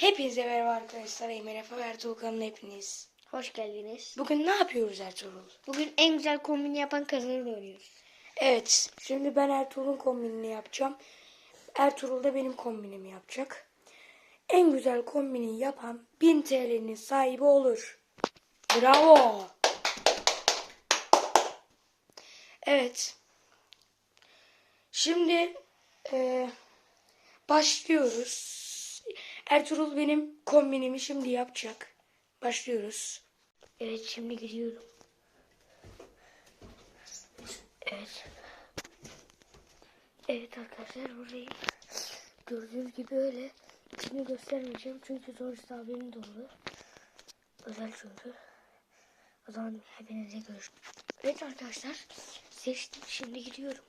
Hepinize merhaba arkadaşlar. Eymen Efe ve Ertuğrul kanalına hepiniz. Hoş geldiniz. Bugün ne yapıyoruz Ertuğrul? Bugün en güzel kombini yapan kazanır oynuyoruz. Evet. Şimdi ben Ertuğrul'un kombinini yapacağım. Ertuğrul da benim kombinimi yapacak. En güzel kombini yapan 1000 TL'nin sahibi olur. Bravo. Evet. Şimdi e, başlıyoruz. Ertuğrul benim kombinimi şimdi yapacak. Başlıyoruz. Evet şimdi gidiyorum. Evet. Evet arkadaşlar buradayım. Gördüğünüz gibi öyle. İçini göstermeyeceğim çünkü sonuçta haberim dolu. Özel çünkü. O zaman hepinize görüşürüz. Evet arkadaşlar seçtim şimdi gidiyorum.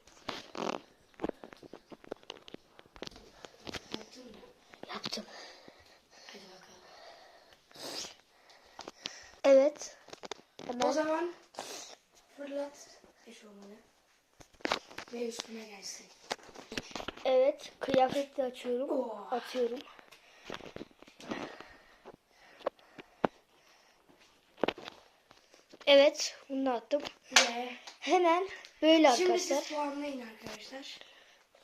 Yaptım. Hadi bakalım. Evet. O Hemen zaman fırlat eşofmanı ve üstüne gelsin. Evet, kıyafet de açıyorum. Oo. Atıyorum. Evet, bunu da attım. Ve Hemen böyle şimdi arkadaşlar. siz puanlayın arkadaşlar.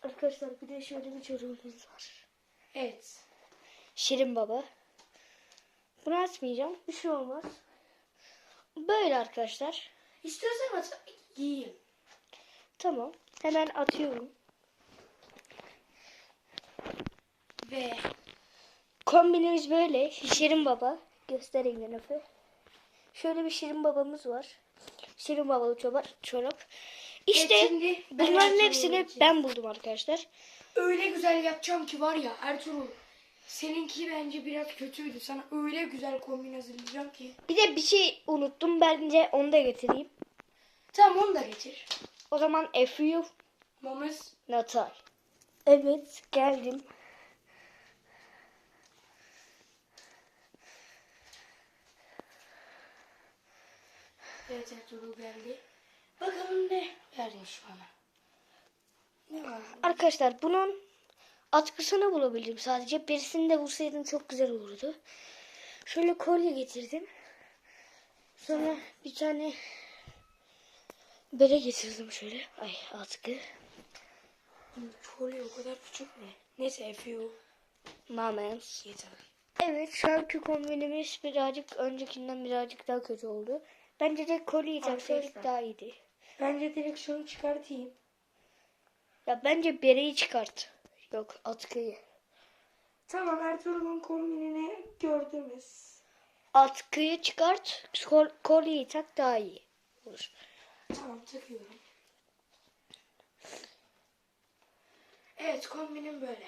Arkadaşlar bir de şöyle bir çocuğumuz var. Evet. Şirin Baba. Bunu atmayacağım. Bir şey olmaz. Böyle arkadaşlar. İstiyorsan at giyeyim. Tamam. Hemen atıyorum. Ve Kombinimiz böyle. Şirin Baba. Göstereyim yanıfı. Şöyle bir Şirin Babamız var. Şirin Babalı çorap. çorap. İşte Evet, şimdi bunların hepsini ben buldum arkadaşlar. öyle güzel yapacağım ki var ya Ertuğrul. Seninki bence biraz kötüydü. Sana öyle güzel kombin hazırlayacağım ki. Bir de bir şey unuttum. Bence onu da getireyim. Tamam onu da getir. O zaman F.U. Mamız. Natal. Evet geldim. Evet Ertuğrul geldi. Bakalım ne vermiş bana. Ne var? Arkadaşlar bunun atkısını bulabildim sadece. Birisini de bulsaydım çok güzel olurdu. Şöyle kolye getirdim. Sonra bir tane bere getirdim şöyle. Ay atkı. Kolye o kadar küçük mü? Neyse FU. Mamens. Yeter. Evet şu anki kombinimiz birazcık öncekinden birazcık daha kötü oldu. Bence de kolyeyi taksaydık daha iyiydi. Bence direkt şunu çıkartayım. Ya bence bereyi çıkart. Yok atkıyı. Tamam Ertuğrul'un kombinini gördünüz. Atkıyı çıkart. Kol, kolyeyi tak daha iyi olur. Tamam takıyorum. Evet kombinim böyle.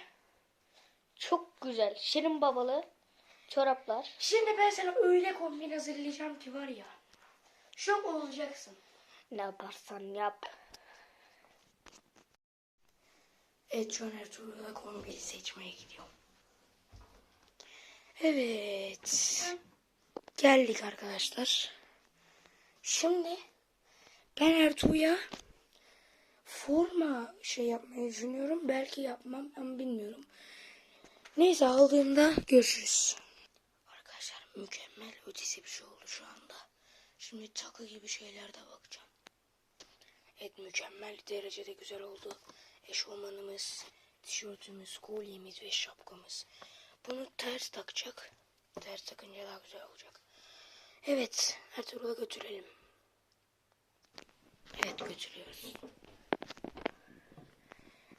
Çok güzel. Şirin babalı çoraplar. Şimdi ben sana öyle kombin hazırlayacağım ki var ya. Şok olacaksın. Ne yaparsan yap. Evet şu an Ertuğrul'a kombini seçmeye gidiyorum. Evet. Geldik arkadaşlar. Şimdi ben Ertuğ'a forma şey yapmayı düşünüyorum. Belki yapmam ama bilmiyorum. Neyse aldığımda görüşürüz. Arkadaşlar mükemmel ötesi bir şey oldu şu anda. Şimdi takı gibi şeyler de bakacağım. Evet mükemmel derecede güzel oldu. Eşofmanımız, tişörtümüz, kolyemiz ve şapkamız. Bunu ters takacak. Ters takınca daha güzel olacak. Evet Ertuğrul'a götürelim. Evet götürüyoruz.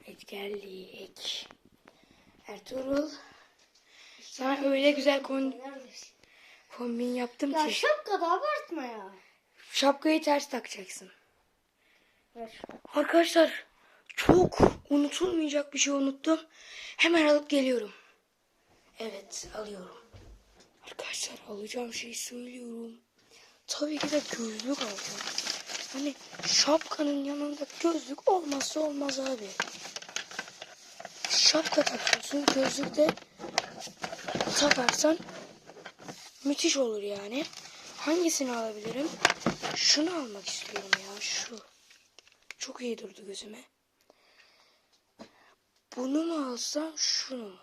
Evet geldik. Ertuğrul. Sana öyle güzel kon- kombin yaptım Ya ki. şapka da abartma ya. Şapkayı ters takacaksın. Ver. Arkadaşlar çok unutulmayacak bir şey unuttum. Hemen alıp geliyorum. Evet alıyorum. Arkadaşlar alacağım şeyi söylüyorum. Tabii ki de gözlük alacağım. Hani şapkanın yanında gözlük olmazsa olmaz abi. Şapka takıyorsun gözlük de takarsan müthiş olur yani. Hangisini alabilirim? Şunu almak istiyorum ya şu. Çok iyi durdu gözüme. Bunu mu alsam şunu mu?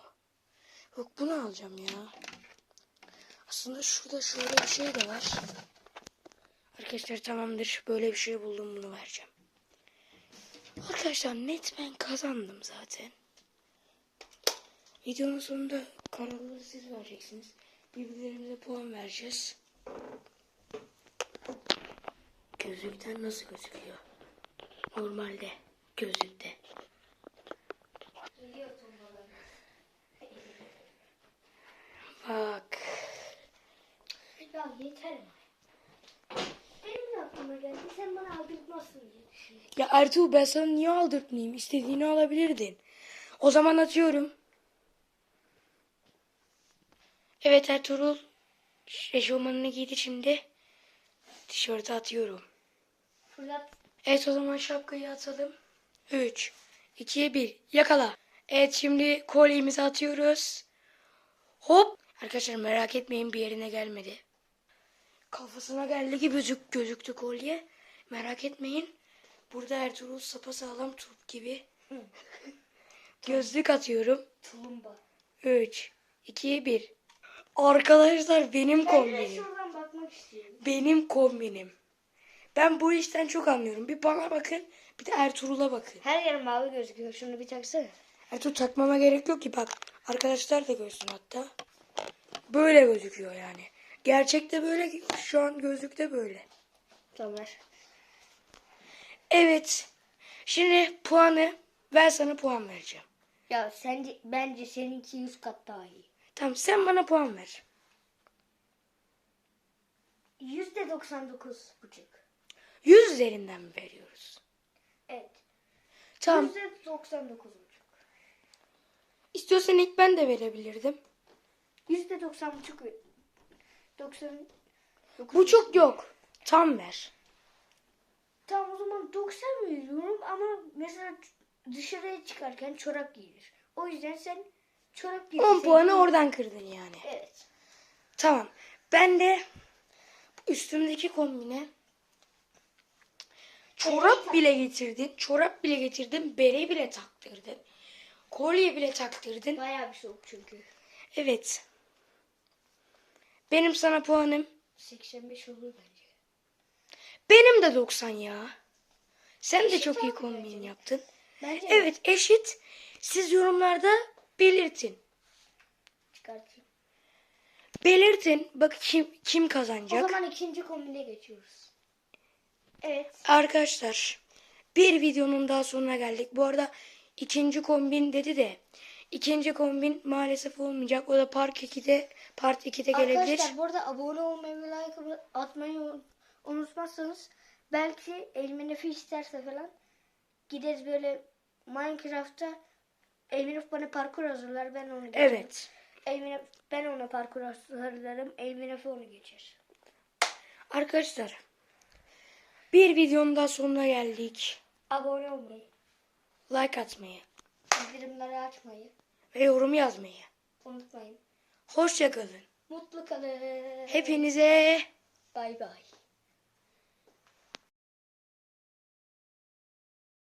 Yok bunu alacağım ya. Aslında şurada şöyle bir şey de var. Arkadaşlar tamamdır. Böyle bir şey buldum bunu vereceğim. Arkadaşlar net ben kazandım zaten. Videonun sonunda kararları siz vereceksiniz. Birbirlerimize puan vereceğiz. Gözlükten nasıl gözüküyor? Normalde gözlükte. Bak. Ya yeter mi? Benim de aklıma geldi. Sen bana aldırtmazsın diye düşünüyorum. Ya Ertuğ ben sana niye aldırtmayayım? İstediğini alabilirdin. O zaman atıyorum. Evet Ertuğrul. Eşofmanını giydi şimdi. Tişörtü atıyorum. Fırlat. Evet o zaman şapkayı atalım. 3, 2, 1. Yakala. Evet şimdi kolyemizi atıyoruz. Hop. Arkadaşlar merak etmeyin bir yerine gelmedi. Kafasına geldi gibi gözük, gözüktü kolye. Merak etmeyin. Burada Ertuğrul sapasağlam turp gibi. Gözlük atıyorum. Tulumba. 3, 2, 1. Arkadaşlar benim kombinim. şuradan bakmak istiyorum. Benim kombinim. Ben bu işten çok anlıyorum. Bir bana bakın, bir de Ertuğrul'a bakın. Her yer mavi gözüküyor. Şunu bir taksana. Ertuğrul takmama gerek yok ki bak. Arkadaşlar da görsün hatta. Böyle gözüküyor yani. Gerçekte böyle, şu an gözlükte böyle. Tamam. Evet. Şimdi puanı, ben sana puan vereceğim. Ya sence bence seninki 100 kat daha iyi. Tamam sen bana puan ver. Yüzde 99 buçuk. 100 üzerinden mi veriyoruz? Evet. Tamam. Yüzde 99 buçuk. İstiyorsan ilk ben de verebilirdim. Yüzde 90 buçuk. ve- 90 Buçuk yok. Tam ver. Tamam o zaman 90 veriyorum ama mesela dışarıya çıkarken çorap giyilir. O yüzden sen çorap giy. 10 puanı oradan kırdın yani. Evet. Tamam. Ben de üstümdeki kombine çorap bile getirdin. Çorap bile getirdin. Bere bile taktırdın. Kolye bile taktırdın. Bayağı bir soğuk çünkü. Evet. Benim sana puanım. 85 olur bence. Benim de 90 ya. Sen de Eşit çok iyi kombin bence. yaptın. Bence Evet eşit. Siz yorumlarda belirtin. çıkartayım. Belirtin. Bak kim kim O kazanacak. zaman ikinci kombine geçiyoruz. Evet. Arkadaşlar bir videonun daha sonuna geldik. Bu arada ikinci kombin dedi de ikinci kombin maalesef olmayacak. O da Park 2'de Part 2'de gelebilir. Arkadaşlar bu arada abone olmayı ve like atmayı un- unutmazsanız belki Elminif isterse falan gideriz böyle Minecraft'ta Elminif bana parkur hazırlar ben onu geçerim. Evet. Elminif, ben ona parkur hazırlarım. Elminif onu geçer. Arkadaşlar bir videonun daha sonuna geldik. Abone olmayı, Like atmayı bildirimleri açmayı ve yorum yazmayı. unutmayın. Hoşçakalın. Mutlu kalın. Hepinize Bay bay.